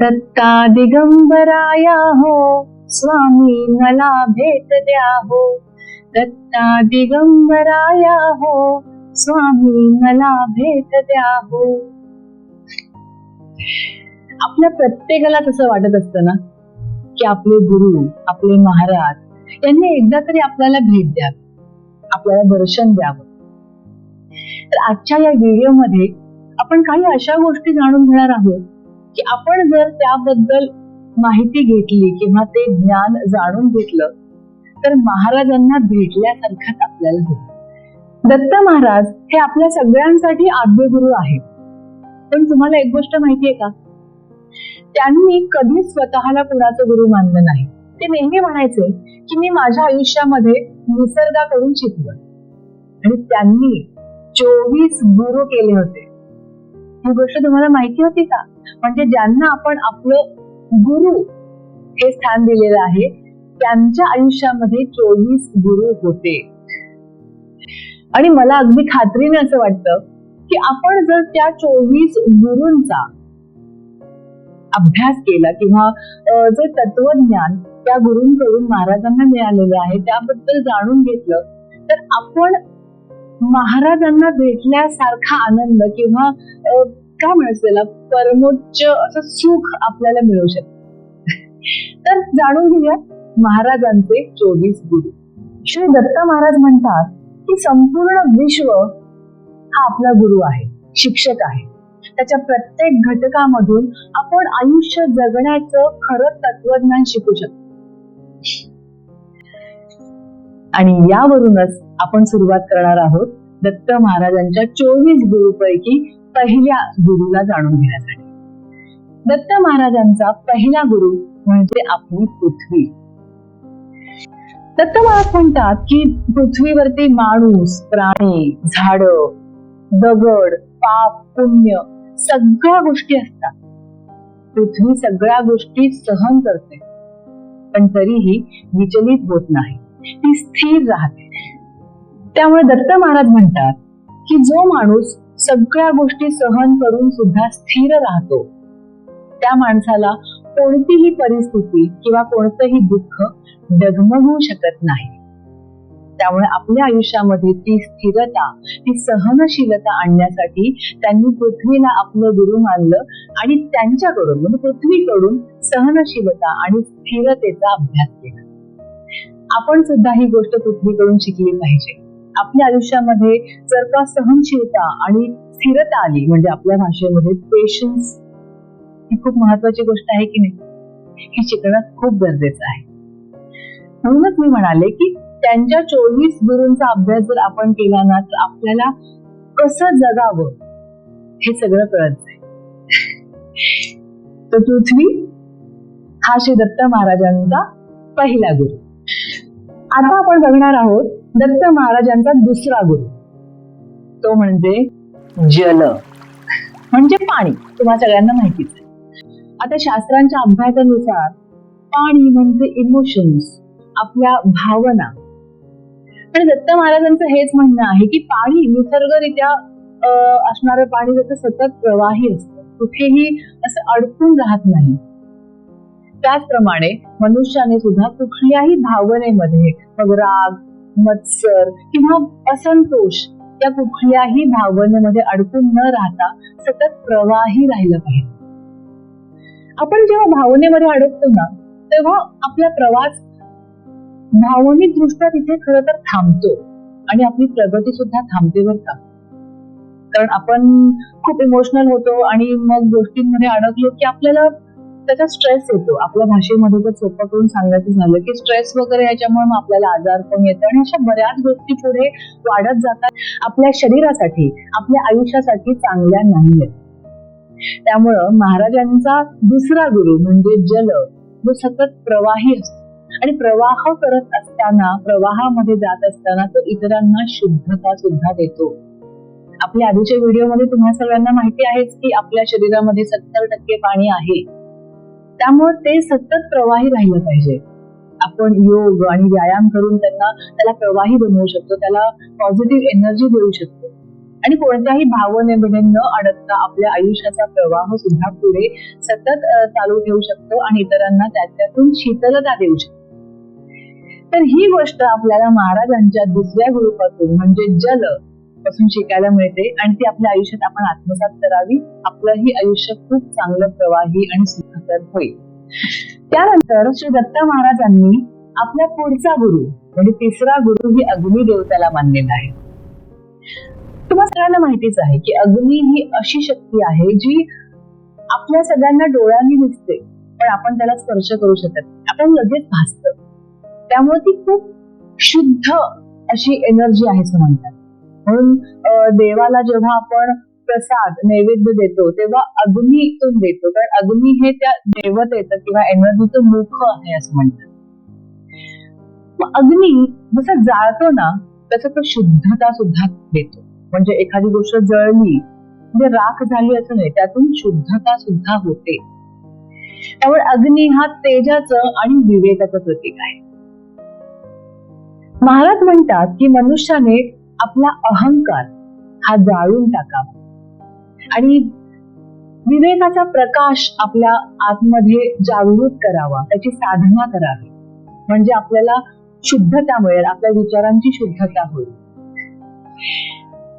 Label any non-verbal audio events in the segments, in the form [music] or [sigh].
दत्ता दिगंबराया हो स्वामी मला भेट द्या हो दत्ता दिगंबराया हो स्वामी मला भेट द्या हो आपल्या प्रत्येकाला तसं वाटत असतं ना की आपले गुरु आपले महाराज यांनी एकदा तरी आपल्याला भेट द्यावी. आपल्याला दर्शन द्यावं. तर आजच्या या व्हिडिओमध्ये आपण काही अशा गोष्टी जाणून घेणार आहोत की आपण जर त्याबद्दल माहिती घेतली किंवा ते ज्ञान जाणून घेतलं तर महाराजांना भेटल्यासारखाच आपल्याला होत. दत्त महाराज हे आपल्या सगळ्यांसाठी आद्य गुरु आहेत. पण तुम्हाला एक गोष्ट माहितीये का? त्यांनी कधीच स्वतःला कुणाचं गुरु मानलं नाही. ते नेहमी म्हणायचे की मी माझ्या आयुष्यामध्ये निसर्गाकडून शिकलो आणि त्यांनी चोवीस गुरु केले होते. ही गोष्ट तुम्हाला माहिती होती का? म्हणजे ज्यांना आपण आपलं गुरु हे स्थान दिलेलं आहे त्यांच्या आयुष्यामध्ये चोवीस गुरु होते. आणि मला अगदी खात्रीने असं वाटतं की आपण जर त्या चोवीस गुरूंचा अभ्यास केला किंवा जे तत्वज्ञान त्या गुरूंकडून महाराजांना मिळालेलं आहे त्याबद्दल जाणून घेतलं तर आपण महाराजांना भेटल्यासारखा आनंद किंवा काय म्हणत परमोच्च असं सुख आपल्याला मिळू शकत. तर जाणून घेऊया महाराजांचे चोवीस गुरु. श्री दत्त महाराज म्हणतात की संपूर्ण विश्व हा आपला गुरु आहे शिक्षक आहे. त्याच्या प्रत्येक घटकामधून आपण आयुष्य जगण्याचं खरं तत्वज्ञान शिकू शकतो. आणि यावरूनच आपण सुरुवात करणार आहोत दत्त महाराजांच्या चोवीस गुरुपैकी पहिल्या गुरुला जाणून घेण्यासाठी. दत्त महाराजांचा पहिला गुरु म्हणजे आपली पृथ्वी. दत्त महाराज म्हणतात की पृथ्वीवरती माणूस प्राणी झाड दगड पाप पुण्य सगळ्या गोष्टी असतात. पृथ्वी सगळ्या गोष्टी सहन करते. पण तरीही विचलित होत नाही. ती स्थिर राहते. त्यामुळे दत्त महाराज म्हणतात की जो माणूस सगळ्या गोष्टी सहन करून सुद्धा स्थिर राहतो. त्या माणसाला कोणतीही परिस्थिती किंवा कोणतंही दुःख डगमगू शकत नाही. त्यामुळे आपल्या आयुष्यामध्ये ती स्थिरता ती सहनशीलता आणण्यासाठी त्यांनी पृथ्वीला आपलं गुरु मानलं आणि त्यांच्याकडून म्हणजे पृथ्वीकडून सहनशीलता आणि स्थिरतेचा अभ्यास केला. आपण सुद्धा ही गोष्ट पृथ्वीकडून शिकली पाहिजे. आपल्या आयुष्यामध्ये जर का सहनशीलता आणि स्थिरता आली म्हणजे आपल्या भाषेमध्ये पेशन्स ही खूप महत्वाची गोष्ट आहे की नाही? हे शिकणं खूप गरजेचं आहे. म्हणूनच मी म्हणाले की त्यांच्या चोवीस गुरूंचा अभ्यास जर आपण केला ना तर आपल्याला कसं जगावं हे सगळं कळत जाईल [laughs] तर पृथ्वी हा श्री दत्त महाराजांचा पहिला गुरु. आता आपण बघणार आहोत दत्त महाराजांचा दुसरा गुरु. तो म्हणजे जल म्हणजे पाणी. तुम्हाला सगळ्यांना माहितीच आहे. आता शास्त्रांच्या अभ्यासानुसार पाणी म्हणजे इमोशन्स आपल्या भावना. आणि दत्त महाराजांचं हेच म्हणणं आहे की पाणी निसर्गरित्या असणारं पाणी जसं सतत प्रवाही असतं. कुठेही असं अडकून राहत नाही. त्याचप्रमाणे मनुष्याने सुद्धा कुठल्याही भावनेमध्ये मग राग मत्सर किंवा असंतोष या कुठल्याही भावनेमध्ये अडकून न राहता सतत प्रवाही राहिलं पाहिजे. आपण जेव्हा भावनेमध्ये अडकतो ना तेव्हा आपला प्रवास भावनिक दृष्ट्या तिथे खर तर थांबतो आणि आपली प्रगती सुद्धा थांबते बर का. कारण आपण खूप इमोशनल होतो आणि मग गोष्टींमध्ये अडकलो की आपल्याला त्याचा स्ट्रेस येतो. आपल्या भाषेमध्ये जर सोपं करून सांगायचं झालं की स्ट्रेस वगैरे याच्यामुळे मग आपल्याला आजार पण येतो आणि अशा बऱ्याच गोष्टी पुढे वाढत जातात. आपल्या शरीरासाठी आपल्या आयुष्यासाठी चांगल्या नाही त्यामुळं महाराजांचा दुसरा गुरु म्हणजे जल जो सतत प्रवाही असतो. आणि प्रवाह करत असताना प्रवाहामध्ये जात असताना तो इतरांना शुद्धता सुद्धा देतो. आपल्या आधीच्या व्हिडिओमध्ये तुम्हा सगळ्यांना माहिती आहेच की आपल्या शरीरामध्ये सत्तर टक्के पाणी आहे. त्यामुळे ते सतत प्रवाही राहिलं पाहिजे. आपण योग आणि व्यायाम करून त्यांना त्याला प्रवाही बनवू शकतो त्याला पॉझिटिव्ह एनर्जी देऊ शकतो. आणि कोणत्याही भावनेमध्ये न अडकता आपल्या आयुष्याचा प्रवाह सुद्धा पुढे सतत चालू ठेवू शकतो आणि इतरांना त्याच्यातून शीतलता देऊ शकतो. तर ही गोष्ट आपल्याला महाराजांच्या दुसऱ्या ग्रुपातून म्हणजे जल पासून शिकायला मिळते आणि ती आपल्या आयुष्यात आपण आत्मसात करावी. आपलंही आयुष्य खूप चांगलं प्रवाही आणि सुखकर होईल. त्यानंतर श्री दत्त महाराजांनी आपला पुढचा गुरु म्हणजे तिसरा गुरु ही अग्नी देवताला मानलेला आहे. तुम्हाला सगळ्यांना माहितीच आहे की अग्नी ही अशी शक्ती आहे जी आपल्या सगळ्यांना डोळ्यांनी दिसते पण आपण त्याला स्पर्श करू शकत आपण लगेच भासत. त्यामुळे ती खूप शुद्ध अशी एनर्जी आहे असं म्हणतात. म्हणून देवाला जेव्हा आपण प्रसाद नैवेद्य देतो तेव्हा अग्नीतून देतो. कारण अग्नी हे त्या देवतेचं किंवा एनर्जीचं मुख आहे असं म्हणतात. अग्नी जसं जाळतो ना तसं तो शुद्धता सुद्धा देतो. म्हणजे एखादी गोष्ट जळली म्हणजे राख झाली असं नाही त्यातून शुद्धता सुद्धा होते. त्यामुळे अग्नी हा तेजाचं आणि विवेकाचं प्रतीक आहे. महाराज म्हणतात की मनुष्याने आपला अहंकार हा जाळून टाकावा. आणि विवेकाचा प्रकाश आपल्या आतमध्ये जागृत करावा त्याची साधना करावी. म्हणजे आपल्याला शुद्धता मिळेल आपल्या विचारांची शुद्धता होईल.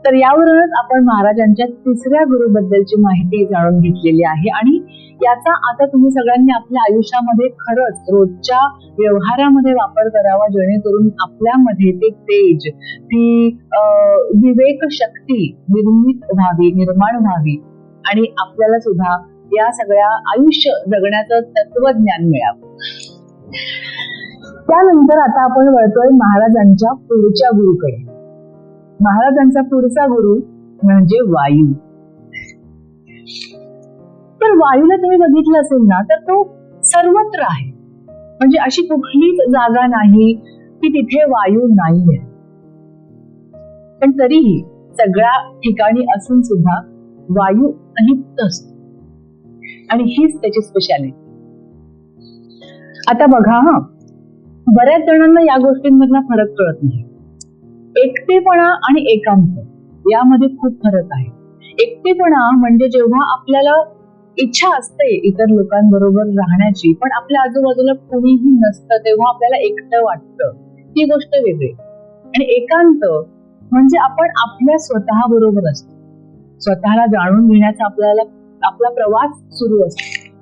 तर यावरूनच आपण महाराजांच्या तिसऱ्या गुरुबद्दलची माहिती जाणून घेतलेली आहे. आणि याचा आता तुम्ही सगळ्यांनी आपल्या आयुष्यामध्ये खरंच रोजच्या व्यवहारामध्ये वापर करावा जेणेकरून आपल्यामध्ये ते तेज ती अं, विवेक शक्ती निर्मित व्हावी निर्माण व्हावी. आणि आपल्याला सुद्धा या सगळ्या आयुष्य जगण्याचं तत्वज्ञान मिळावं. त्यानंतर आता आपण वळतोय महाराजांच्या पुढच्या गुरुकडे. महाराजांचा पुढचा गुरु म्हणजे वायू. तर वायूला तुम्ही बघितलं असेल ना तर तो सर्वत्र आहे. म्हणजे अशी कुठलीच जागा नाही की तिथे वायू नाहीये. पण तरीही सगळ्या ठिकाणी असून सुद्धा वायू अलिप्त असतो. आणि हीच त्याची स्पेशालिटी आता बघा हा. बऱ्याच जणांना या गोष्टींमधला फरक कळत नाही. एकटेपणा आणि एकांत यामध्ये खूप फरक आहे. एकटेपणा म्हणजे जेव्हा आपल्याला इच्छा असते इतर लोकांबरोबर राहण्याची पण आपल्या आजूबाजूला कुणीही नसतं तेव्हा आपल्याला एकटं वाटतं. ती गोष्ट वेगळी. आणि एकांत म्हणजे आपण आपल्या स्वतः बरोबर असतो. स्वतःला जाणून घेण्याचा आपल्याला आपला प्रवास सुरू असतो.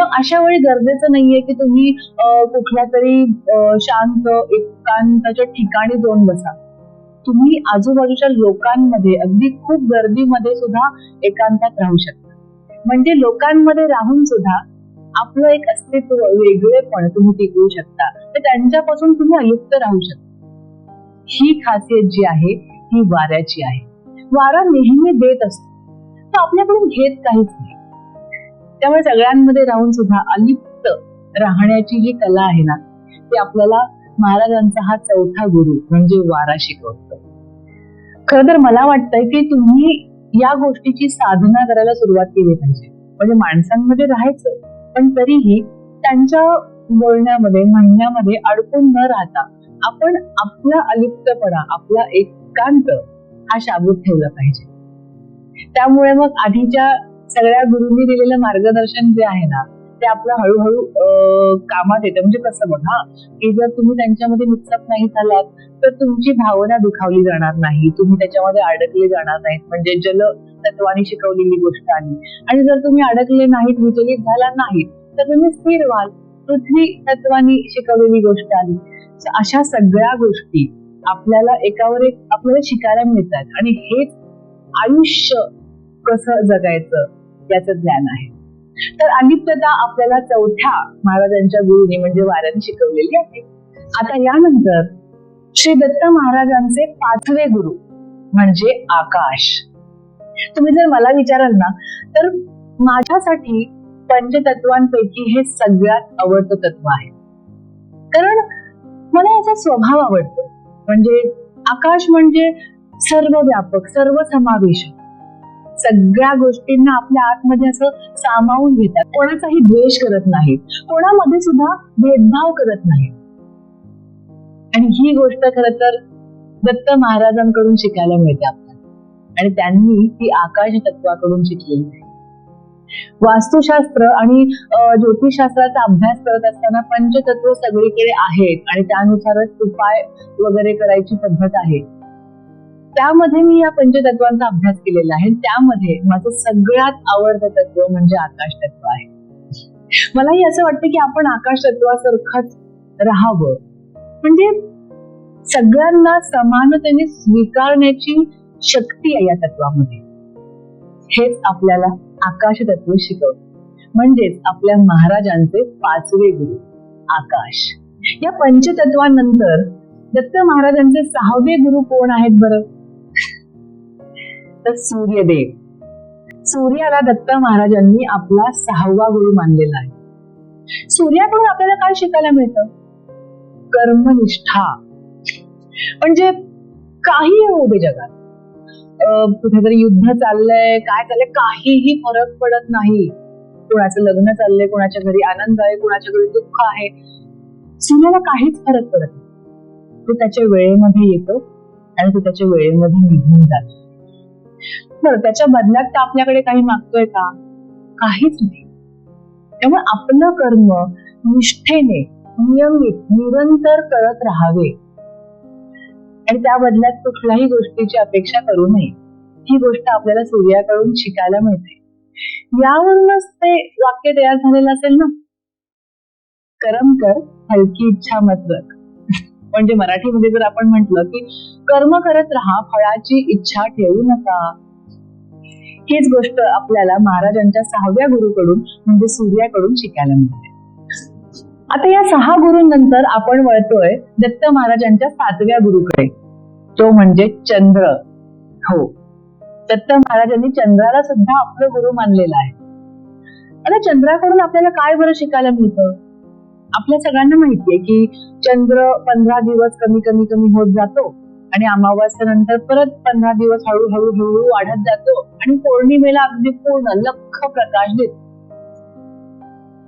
मग अशा वेळी गरजेचं नाहीये की तुम्ही अं, कुठल्या तरी अं, शांत एकांताच्या ठिकाणी जाऊन बसा. तुम्ही आजूबाजूच्या लोकांमध्ये अगदी खूप गर्दीमध्ये सुद्धा एकांतात राहू शकता. म्हणजे लोकांमध्ये राहून सुद्धा आपलं एक अस्तित्व वेगळेपण तुम्ही टिकवू शकता. तर त्यांच्यापासून तुम्ही अयुक्त राहू शकता. ही खासियत जी आहे ही वाऱ्याची आहे. वारा नेहमी देत असतो. तो आपल्याकडून घेत काहीच नाही. त्यामुळे सगळ्यांमध्ये राहून सुद्धा अलिप्त राहण्याची जी कला आहे ना ती आपल्याला महाराजांचा हा चौथा गुरु म्हणजे वारा शिकवतो. खर तर मला वाटतंय की तुम्ही या गोष्टीची साधना करायला सुरुवात केली पाहिजे. म्हणजे माणसांमध्ये राहायचं पण तरीही त्यांच्या बोलण्यामध्ये म्हणण्यामध्ये अडकून न राहता आपण आपला अलिप्तपणा आपला एकांत हा शाबूत ठेवला पाहिजे. त्यामुळे मग आधीच्या सगळ्या गुरुंनी दिलेलं मार्गदर्शन जे आहे ना ते आपलं हळूहळू अं, कामात येतं. म्हणजे कसं बघा की जर तुम्ही त्यांच्यामध्ये मिक्सअप नाही झालात तर तुमची भावना दुखावली जाणार नाही. तुम्ही त्याच्यामध्ये अडकले जाणार नाहीत. म्हणजे जल तत्वाने शिकवलेली गोष्ट आली आणि जर तुम्ही अडकले नाहीत विचलित झाला नाहीत तर तुम्ही स्थिर व्हाल. पृथ्वी तत्वाने शिकवलेली गोष्ट आली अशा सगळ्या गोष्टी आपल्याला एकावर एक आपल्याला शिकायला मिळतात. आणि हेच आयुष्य कसं जगायचं याचं ज्ञान आहे. तर अलिप्तता आपल्याला चौथ्या महाराजांच्या गुरुनी म्हणजे वाऱ्याने शिकवलेली आहे. आता यानंतर श्री दत्त महाराजांचे पाचवे गुरु म्हणजे आकाश. तुम्ही जर मला विचाराल ना तर माझ्यासाठी पंचतत्वांपैकी हे सगळ्यात आवडतं तत्व आहे. कारण मला याचा स्वभाव आवडतो. म्हणजे आकाश म्हणजे सर्व व्यापक सर्व समावेशक सगळ्या गोष्टींना आपल्या आतमध्ये असं सामावून घेतात. कोणाचाही द्वेष करत नाही कोणामध्ये सुद्धा भेदभाव करत नाही आणि ही गोष्ट खर तर दत्त महाराजांकडून शिकायला मिळते आपल्याला. आणि त्यांनी ती आकाश तत्वाकडून शिकलेली आहे वास्तुशास्त्र आणि ज्योतिषशास्त्राचा अभ्यास करत असताना पंचतत्व सगळीकडे आहेत. आणि त्यानुसारच उपाय वगैरे करायची पद्धत आहे. त्यामध्ये मी या पंचतत्वांचा अभ्यास केलेला आहे. त्यामध्ये माझं सगळ्यात आवडतं तत्व म्हणजे आकाश तत्व आहे. मलाही असं वाटतं की आपण आकाश तत्वासारखंच राहावं. म्हणजे सगळ्यांना समानतेने स्वीकारण्याची शक्ती आहे या तत्वामध्ये. हेच आपल्याला आकाश तत्व शिकवत. म्हणजेच आपल्या महाराजांचे पाचवे गुरु आकाश. या पंचतत्वानंतर दत्त महाराजांचे सहावे गुरु कोण आहेत बरं? तर सूर्यदेव. सूर्याला दत्त महाराजांनी आपला सहावा गुरु मानलेला आहे. सूर्याकडून आपल्याला काय शिकायला मिळतं? कर्मनिष्ठा. म्हणजे काही होऊ दे जगात. अं, कुठेतरी युद्ध चाललंय काय चाललंय काहीही फरक पडत नाही. कोणाचं लग्न चाललंय कोणाच्या घरी आनंद आहे कोणाच्या घरी दुःख आहे. सूर्याला काहीच फरक पडत नाही. तो त्याच्या वेळेमध्ये येतो आणि तो त्याच्या वेळेमध्ये निघून जातो. बरं त्याच्या बदल्यात तर आपल्याकडे काही मागतोय का? काहीच नाही. त्यामुळे आपलं कर्म निष्ठेने नियमित निरंतर करत राहावे. आणि त्या बदल्यात कुठल्याही गोष्टीची अपेक्षा करू नये. ही गोष्ट आपल्याला सूर्याकडून शिकायला मिळते. यावरूनच ते वाक्य तयार झालेलं असेल ना? कर्म कर हलकी इच्छा मत रख म्हणजे मराठीमध्ये जर आपण म्हटलं की कर्म करत राहा फळाची इच्छा ठेवू नका. हीच गोष्ट आपल्याला महाराजांच्या सहाव्या गुरुकडून म्हणजे सूर्याकडून शिकायला मिळते. आता या सहा गुरुंनंतर आपण वळतोय दत्त महाराजांच्या सातव्या गुरुकडे. तो म्हणजे चंद्र. हो. दत्त महाराजांनी चंद्राला सुद्धा आपलं गुरु मानलेलं आहे. आता चंद्राकडून आपल्याला काय बरं शिकायला मिळतं? आपल्या सगळ्यांना माहितीये की चंद्र पंधरा दिवस कमी कमी कमी होत जातो. आणि अमावास्यानंतर परत पंधरा दिवस हळूहळू हळू वाढत जातो आणि पौर्णिमेला अगदी पूर्ण लख प्रकाश देतो.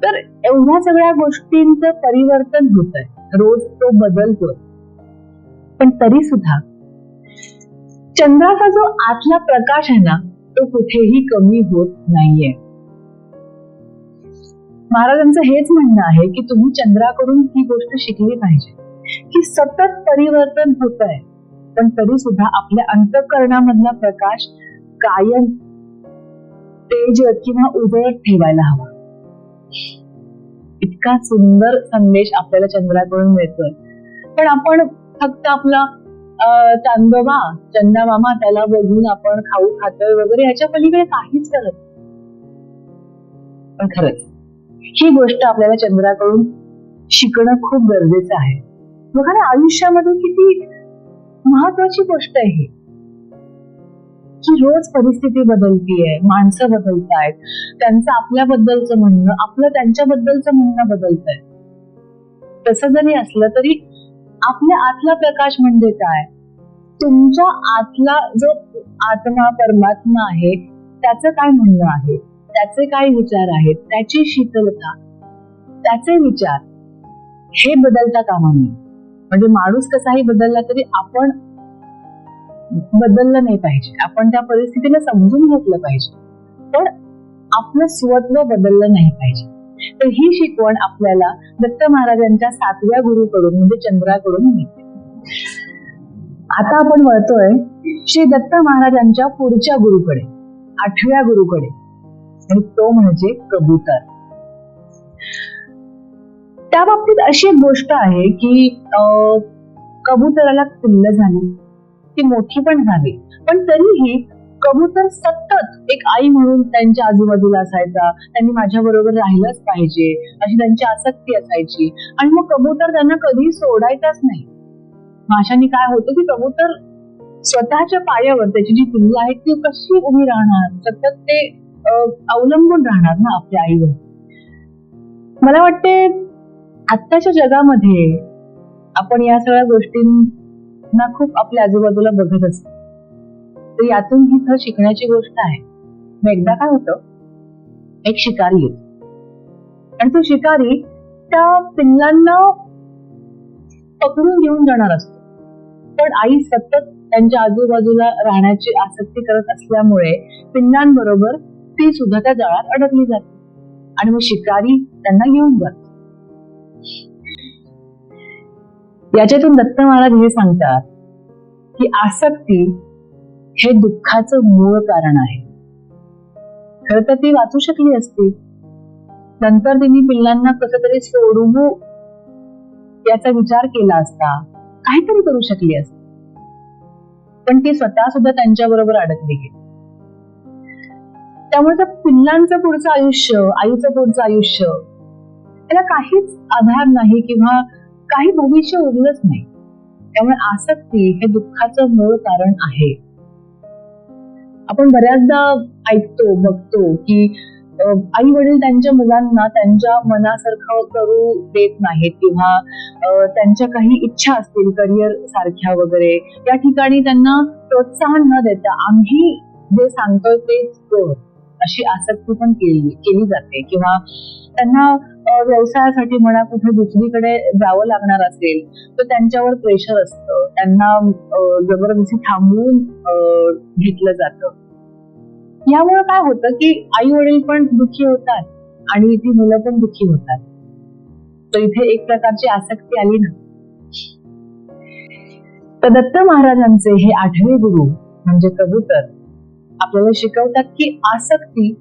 तर एवढ्या सगळ्या गोष्टींचं परिवर्तन होत आहे रोज तो बदलतोय. पण तरी सुद्धा चंद्राचा जो आतला प्रकाश आहे ना तो कुठेही कमी होत नाहीये. महाराजांचं हेच म्हणणं आहे की तुम्ही चंद्राकडून ही गोष्ट शिकली पाहिजे. की सतत परिवर्तन होत आहे पण तरी सुद्धा आपल्या अंतकरणामधला प्रकाश कायम तेज किंवा उजळत ठेवायला हवा. इतका सुंदर संदेश आपल्याला चंद्राकडून मिळतोय. पण आपण फक्त आपला चांदोबा चंदा मामा त्याला बघून आपण खाऊ खातोय वगैरे याच्या पलीकडे काहीच करत पण खरंच ही गोष्ट आपल्याला चंद्राकडून शिकणं खूप गरजेचं आहे. बघा ना आयुष्यामध्ये किती महत्वाची गोष्ट आहे की रोज परिस्थिती बदलतीये माणसं बदलतायत त्यांचं आपल्याबद्दलचं म्हणणं आपलं त्यांच्याबद्दलचं म्हणणं बदलत आहे तसं जरी असलं तरी आपल्या आतला प्रकाश म्हणजे काय? तुमच्या आतला जो आत्मा परमात्मा आहे त्याचं काय म्हणणं आहे? त्याचे काय विचार आहेत? त्याची शीतलता त्याचे विचार हे बदलता कामा नये. म्हणजे माणूस कसाही बदलला तरी आपण बदललं नाही पाहिजे. आपण त्या परिस्थितीला समजून घेतलं पाहिजे. पण आपलं स्वत्व बदललं नाही पाहिजे. तर ही शिकवण आपल्याला दत्त महाराजांच्या सातव्या गुरुकडून म्हणजे चंद्राकडून मिळते. आता आपण वळतोय श्री दत्त महाराजांच्या पुढच्या गुरुकडे आठव्या गुरुकडे. आणि तो म्हणजे कबूतर. त्या बाबतीत अशी एक गोष्ट आहे की अं, कबुतराला पिल्ल झाली. ती मोठी पण झाली. पण तरीही कबूतर सतत एक आई म्हणून त्यांच्या आजूबाजूला असायचा. त्यांनी माझ्या बरोबर राहिलंच पाहिजे. अशी त्यांची आसक्ती असायची. आणि मग कबूतर त्यांना कधी सोडायचाच नाही. माशांनी काय होतं की कबूतर स्वतःच्या पायावर त्याची जी पिल्ल आहेत ती कशी उभी राहणार? सतत ते अं, अवलंबून राहणार ना आपल्या आईवर. मला वाटते आत्ताच्या जगामध्ये आपण या सगळ्या गोष्टींना खूप आपल्या आजूबाजूला बघत असतो. तर यातून ही खरं शिकण्याची गोष्ट आहे. मग एकदा काय होतं? एक शिकारी येतो. आणि तो शिकारी त्या पिल्लांना पकडून घेऊन जाणार असतो. पण आई सतत त्यांच्या आजूबाजूला राहण्याची आसक्ती करत असल्यामुळे पिल्लांबरोबर ती सुद्धा त्या जाळ्यात अडकली जाते. आणि मग शिकारी त्यांना घेऊन जातो. याच्यातून दत्त महाराज हे सांगतात की आसक्ती हे दुःखाचं मूळ कारण आहे. खर तर ती वाचू शकली असती. नंतर तिने पिल्लांना कसं तरी सोडवू याचा विचार केला असता काहीतरी करू शकली असती. पण ती स्वतः सुद्धा त्यांच्या बरोबर अडकली गेली. त्यामुळे त्या पिल्लांचं पुढचं आयुष्य आईचं पुढचं आयुष्य त्याला काहीच आधार नाही किंवा काही भविष्य उरलंच नाही. त्यामुळे आसक्ती हे दुःखाचं मूळ कारण आहे. आपण बऱ्याचदा ऐकतो बघतो की आई वडील त्यांच्या मुलांना त्यांच्या मनासारखं करू देत नाहीत किंवा त्यांच्या काही इच्छा असतील करिअर सारख्या वगैरे या ठिकाणी त्यांना प्रोत्साहन न देता आम्ही जे सांगतोय तेच कर अशी आसक्ती पण केली केली जाते किंवा त्यांना व्यवसायासाठी म्हणा कुठे दुसरीकडे जावं लागणार असेल तर त्यांच्यावर प्रेशर असतं. त्यांना जबरदस्ती थांबवून घेतलं जातं. यामुळे काय होतं की आई वडील पण दुःखी होतात आणि ती मुलं पण दुःखी होतात. तर इथे एक प्रकारची आसक्ती आली ना. तर दत्त महाराजांचे हे आठवे गुरु म्हणजे कबूतर आपल्याला शिकवतात की आसक्ती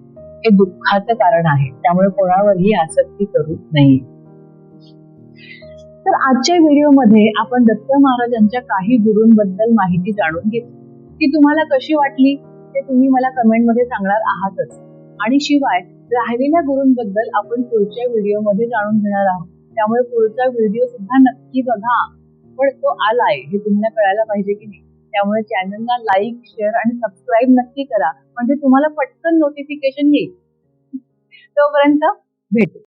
हे दुःखाचं कारण आहे. त्यामुळे कोणावरही आसक्ती करू नये. तर आजच्या व्हिडिओमध्ये आपण दत्त महाराजांच्या काही गुरूंबद्दल माहिती जाणून घेतली. ती तुम्हाला कशी वाटली? ते तुम्ही मला कमेंटमध्ये सांगणार आहातच. आणि शिवाय राहिलेल्या गुरूंबद्दल आपण पुढच्या व्हिडिओमध्ये जाणून घेणार आहोत. त्यामुळे पुढचा व्हिडिओ सुद्धा नक्की बघा. पण तो आलाय हे तुम्हाला कळायला पाहिजे की नाही. त्यामुळे चॅनलला लाईक शेअर आणि सबस्क्राईब नक्की करा. म्हणजे तुम्हाला पटकन नोटिफिकेशन येईल. तोपर्यंत भेटू.